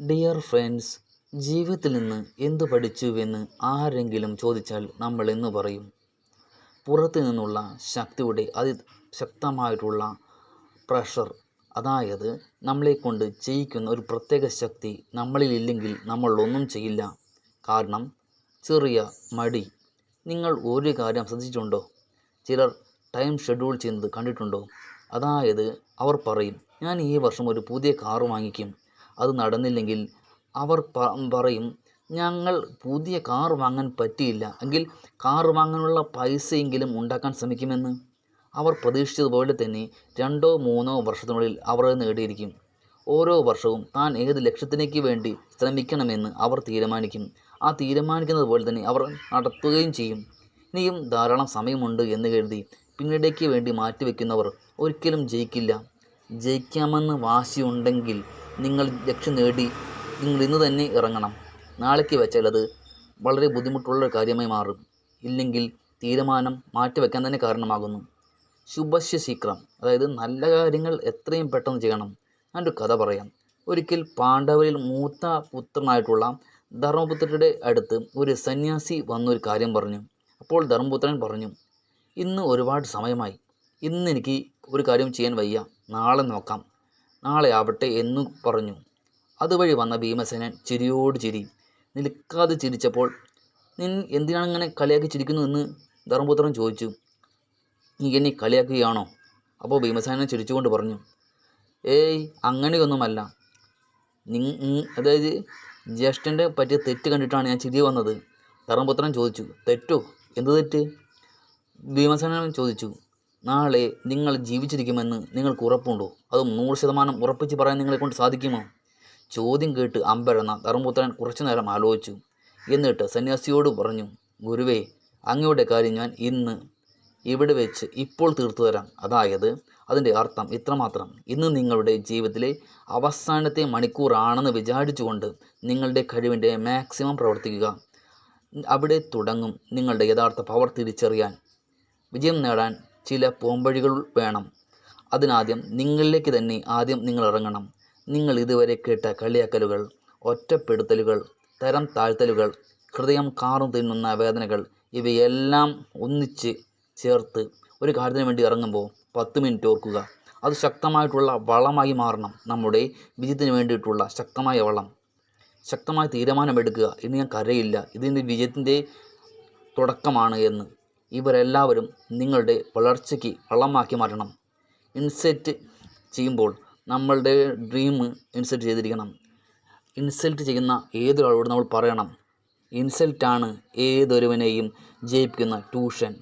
Dear friends ജീവിതത്തിൽ നിന്ന് എന്തു പഠിച്ചുവെന്ന് ആരെങ്കിലും ചോദിച്ചാൽ നമ്മൾ എന്ന് പറയും. പുറത്തു നിന്നുള്ള ശക്തിയുടെ അതിശക്തമായിട്ടുള്ള പ്രഷർ അതായത് നമ്മളെ കൊണ്ട് ചെയ്യിക്കുന്ന ഒരു പ്രത്യേക ശക്തി നമ്മളിൽ ഇല്ലെങ്കിൽ നമ്മൾ ഒന്നും ചെയ്യില്ല. കാരണം ചെറിയ മടി. നിങ്ങൾ ഒരു കാര്യം ശ്രദ്ധിച്ചിട്ടുണ്ടോ? ചിലർ ടൈം ഷെഡ്യൂൾ ചെയ്യുന്നത് കണ്ടിട്ടുണ്ടോ? അതായത് അവർ പറയും ഞാൻ ഈ വർഷം ഒരു പുതിയ കാറ് വാങ്ങിക്കും. അത് നടന്നില്ലെങ്കിൽ അവർ പറയും ഞങ്ങൾ പുതിയ കാർ വാങ്ങാൻ പറ്റിയില്ല. എങ്കിൽ കാർ വാങ്ങാനുള്ള പൈസയെങ്കിലും ഉണ്ടാക്കാൻ ശ്രമിക്കുമെന്ന്. അവർ പ്രതീക്ഷിച്ചതുപോലെ തന്നെ രണ്ടോ മൂന്നോ വർഷത്തിനുള്ളിൽ അവർ നേടിയിരിക്കും. ഓരോ വർഷവും താൻ ഏത് ലക്ഷ്യത്തിലേക്ക് വേണ്ടി ശ്രമിക്കണമെന്ന് അവർ തീരുമാനിക്കും. ആ തീരുമാനിക്കുന്നത് പോലെ തന്നെ അവർ നടത്തുകയും ചെയ്യും. ഇനിയും ധാരാളം സമയമുണ്ട് എന്ന് കരുതി പിന്നീടേക്ക് വേണ്ടി മാറ്റിവെക്കുന്നവർ ഒരിക്കലും ജയിക്കില്ല. ജയിക്കാമെന്ന് വാശിയുണ്ടെങ്കിൽ നിങ്ങൾ ലക്ഷ്യം നേടി നിങ്ങൾ ഇന്ന് തന്നെ ഇറങ്ങണം. നാളേക്ക് വെച്ചാൽ അത് വളരെ ബുദ്ധിമുട്ടുള്ള ഒരു കാര്യമായി മാറും. ഇല്ലെങ്കിൽ തീരുമാനം മാറ്റിവെക്കാൻ തന്നെ കാരണമാകുന്നു. ശുഭശ്യ ശീക്രം അതായത് നല്ല കാര്യങ്ങൾ എത്രയും പെട്ടെന്ന് ചെയ്യണം. ഞാനൊരു കഥ പറയാം. ഒരിക്കൽ പാണ്ഡവരിൽ മൂത്ത പുത്രനായിട്ടുള്ള ധർമ്മപുത്രരുടെ അടുത്ത് ഒരു സന്യാസി വന്നൊരു കാര്യം പറഞ്ഞു. അപ്പോൾ ധർമ്മപുത്രൻ പറഞ്ഞു ഇന്ന് ഒരുപാട് സമയമായി. ഇന്ന് എനിക്ക് ഒരു കാര്യം ചെയ്യാൻ വയ്യ. നാളെ നോക്കാം. നാളെ ആവട്ടെ എന്നു പറഞ്ഞു. അതുവഴി വന്ന ഭീമസേനൻ ചിരിയോട് ചിരി. നിൽക്കാതെ ചിരിച്ചപ്പോൾ നിൻ എന്തിനാണ് ഇങ്ങനെ കളിയാക്കി ചിരിക്കുന്നു? എന്ന് ധർമ്മപുത്രൻ ചോദിച്ചു. നീ എന്നെ കളിയാക്കുകയാണോ? അപ്പോൾ ഭീമസേനൻ ചിരിച്ചുകൊണ്ട് പറഞ്ഞു. ഏയ് അങ്ങനെയൊന്നുമല്ല. നിങ് അതായത് ജ്യേഷ്ഠന്റെ പറ്റിയ തെറ്റ് കണ്ടിട്ടാണ് ഞാൻ ചിരി വന്നത്. ധർമ്മപുത്രൻ ചോദിച്ചു. തെറ്റോ? എന്ത് തെറ്റ്? ഭീമസേനൻ ചോദിച്ചു. നാളെ നിങ്ങൾ ജീവിച്ചിരിക്കുമെന്ന് നിങ്ങൾക്ക് ഉറപ്പുണ്ടോ? അതും നൂറ് ശതമാനം ഉറപ്പിച്ച് പറയാൻ നിങ്ങളെ കൊണ്ട് സാധിക്കുമോ? ചോദ്യം കേട്ട് അമ്പഴന്ന ധർമ്മപുത്രൻ കുറച്ചു നേരം ആലോചിച്ചു. എന്നിട്ട് സന്യാസിയോട് പറഞ്ഞു ഗുരുവേ അങ്ങയുടെ കാര്യം ഞാൻ ഇന്ന് ഇവിടെ വെച്ച് ഇപ്പോൾ തീർത്തു തരാം. അതായത് അതിന്റെ അർത്ഥം ഇത്രമാത്രം. ഇന്ന് നിങ്ങളുടെ ജീവിതത്തിലെ അവസാനത്തെ മണിക്കൂറാണെന്ന് വിചാരിച്ചുകൊണ്ട് നിങ്ങളുടെ കഴിവിന്റെ മാക്സിമം പ്രവർത്തിക്കുക. അവിടെ തുടങ്ങും നിങ്ങളുടെ യഥാർത്ഥ പവർ തിരിച്ചറിയാൻ. വിജയം നേടാൻ ചില പോംവഴികൾ വേണം. അതിനാദ്യം നിങ്ങളിലേക്ക് തന്നെ ആദ്യം നിങ്ങൾ ഇറങ്ങണം. നിങ്ങൾ ഇതുവരെ കേട്ട കളിയാക്കലുകൾ ഒറ്റപ്പെടുത്തലുകൾ തരം താഴ്ത്തലുകൾ ഹൃദയം കാറും തിന്നുന്ന വേദനകൾ ഇവയെല്ലാം ഒന്നിച്ച് ചേർത്ത് ഒരു കാര്യത്തിന് വേണ്ടി ഇറങ്ങുമ്പോൾ പത്ത് മിനിറ്റ് ഓർക്കുക. അത് ശക്തമായിട്ടുള്ള വളമായി മാറണം. നമ്മുടെ വിജയത്തിന് വേണ്ടിയിട്ടുള്ള ശക്തമായ വളം. ശക്തമായ തീരുമാനമെടുക്കുക ഇനി ഞാൻ കരയില്ല. ഇതിന്റെ വിജയത്തിന്റെ തുടക്കമാണ് എന്ന്. ഇവരെല്ലാവരും നിങ്ങളുടെ വളർച്ചയ്ക്ക് വളമാക്കി മാറ്റണം. ഇൻസെറ്റ് ചെയ്യുമ്പോൾ നമ്മളുടെ ഡ്രീം ഇൻസെറ്റ് ചെയ്തിരിക്കണം. ഇൻസൾട്ട് ചെയ്യുന്ന ഏതൊരാളോട് നമ്മൾ പറയണം. ഇൻസൾട്ടാണ് ഏതൊരുവനെയും ജയിപ്പിക്കുന്ന ട്യൂഷൻ.